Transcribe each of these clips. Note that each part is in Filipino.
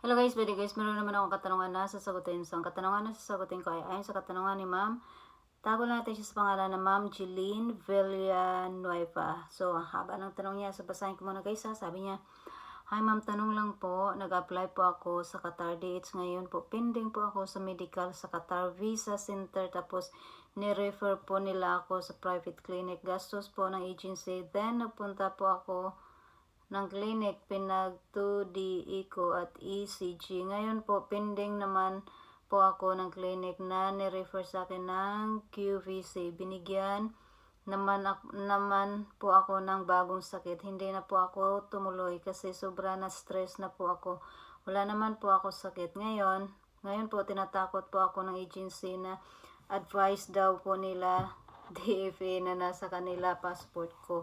Hello guys, pwede guys, meron naman akong katanungan na sasagutin. So, ang katanungan na sasagutin ko ay ayon sa katanungan ni ma'am. Tago natin siya sa pangalan na ma'am Jeline Villanueva. So, ang haba ng tanong niya. So, basahin ko muna guys ha. Sabi niya, Hi ma'am, tanong lang po. Nag-apply po ako sa Qatar Dates ngayon po. Pending po ako sa medical sa Qatar Visa Center. Tapos, ni-refer po nila ako sa private clinic. Gastos po ng agency. Then, nagpunta po ako ng clinic, pinag 2D echo at ECG. Ngayon po, pending naman po ako ng clinic na ni-refer sa akin ng QVC. Binigyan naman, naman po ako ng bagong sakit. Hindi na po ako tumuloy kasi sobra na stress na po ako. Wala naman po ako sakit. Ngayon, ngayon po tinatakot po ako ng agency na advice daw po nila DFA na nasa kanila passport ko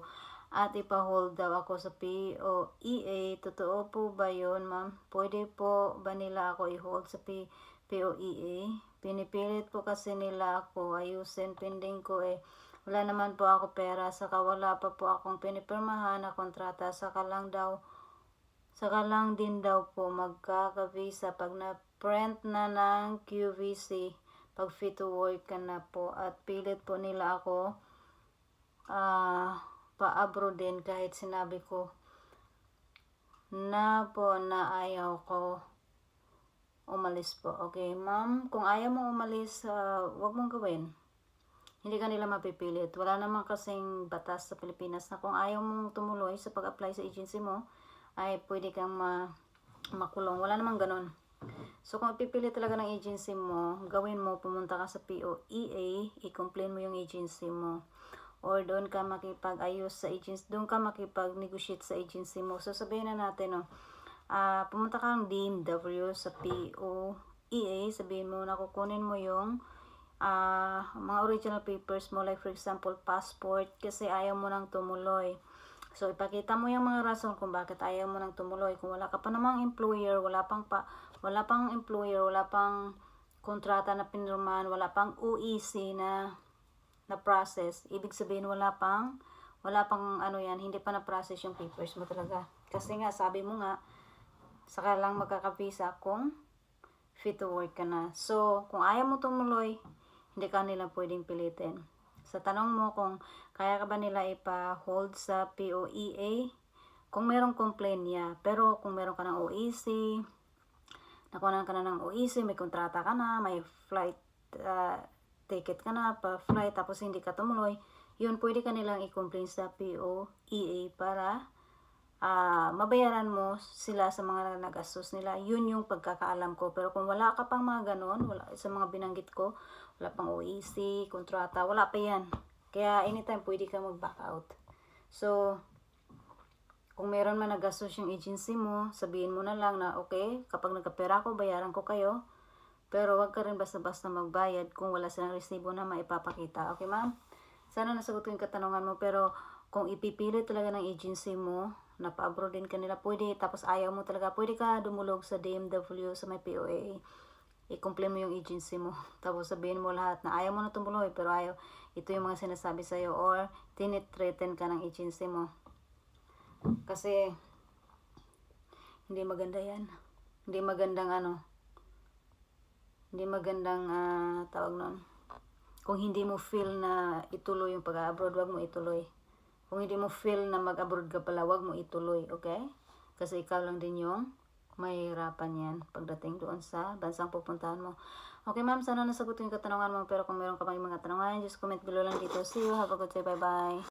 at ipa-hold daw ako sa POEA. Totoo po ba yun, ma'am? Pwede po ba nila ako i-hold sa P POEA? Pinipilit po kasi nila ako ayusin pending ko eh. Wala naman po ako pera, saka wala pa po akong pinipirmahan na kontrata, saka lang daw Saka lang din daw po magkaka-visa pag na-print na ng QVC pag fit to work ka na po at pilit po nila ako ah pa-abroad din kahit sinabi ko na po na ayaw ko umalis po. Okay, ma'am, kung ayaw mo umalis, ah, wag mong gawin. Hindi ka nila mapipilit. Wala naman kasing batas sa Pilipinas na kung ayaw mong tumuloy sa pag-apply sa agency mo, ay pwede kang ma makulong. Wala namang ganun. So, kung ipipilit talaga ng agency mo, gawin mo, pumunta ka sa POEA, i-complain mo yung agency mo. Or doon ka makipag-ayos sa agency, doon ka makipag-negotiate sa agency mo. So, sabihin na natin, no, ah pumunta ka ng DMW sa POEA, sabihin mo na kukunin mo yung ah mga original papers mo, like for example, passport, kasi ayaw mo nang tumuloy. So, ipakita mo yung mga rason kung bakit ayaw mo nang tumuloy. Kung wala ka pa namang employer, wala pang pa, wala pang employer, wala pang kontrata na pinirmahan, wala pang UEC na na process. Ibig sabihin wala pang wala pang ano yan, hindi pa na process yung papers mo talaga. Kasi nga sabi mo nga saka lang magkakabisa kung fit to work ka na. So, kung ayaw mo tumuloy, hindi ka nila pwedeng pilitin. Sa tanong mo kung kaya ka ba nila ipa-hold sa POEA, kung merong complaint niya. Pero kung meron ka ng OEC, nakuha ka na ng OEC, may kontrata ka na, may flight uh, ticket ka na, pa flight, tapos hindi ka tumuloy, yun pwede ka nilang i-complain sa POEA para ah mabayaran mo sila sa mga nagastos nila. Yun yung pagkakaalam ko. Pero kung wala ka pang mga ganon, wala, sa mga binanggit ko, wala pang OEC, kontrata, wala pa yan. Kaya anytime pwede ka mag-back out. So, kung meron man nagastos yung agency mo, sabihin mo na lang na okay, kapag nagkapera ko, bayaran ko kayo. Pero wag ka rin basta-basta magbayad kung wala silang resibo na maipapakita. Okay, ma'am? Sana nasagot ko yung katanungan mo. Pero kung ipipili talaga ng agency mo, napa-abroad din kanila, pwede. Tapos ayaw mo talaga, pwede ka dumulog sa DMW sa may POA. I-complain mo yung agency mo. Tapos sabihin mo lahat na ayaw mo na tumuloy, pero ayaw. Ito yung mga sinasabi sa'yo. Or tinitreaten ka ng agency mo. Kasi hindi maganda yan. Hindi magandang ano, hindi magandang ah, tawag nun. Kung hindi mo feel na ituloy yung pag-abroad, wag mo ituloy. Kung hindi mo feel na mag-abroad ka pala, wag mo ituloy, okay? Kasi ikaw lang din yung mahirapan yan pagdating doon sa bansang pupuntahan mo. Okay ma'am, sana nasagot yung katanungan mo. Pero kung meron ka pang mga tanungan, just comment below lang dito. See you, have a good day, bye-bye.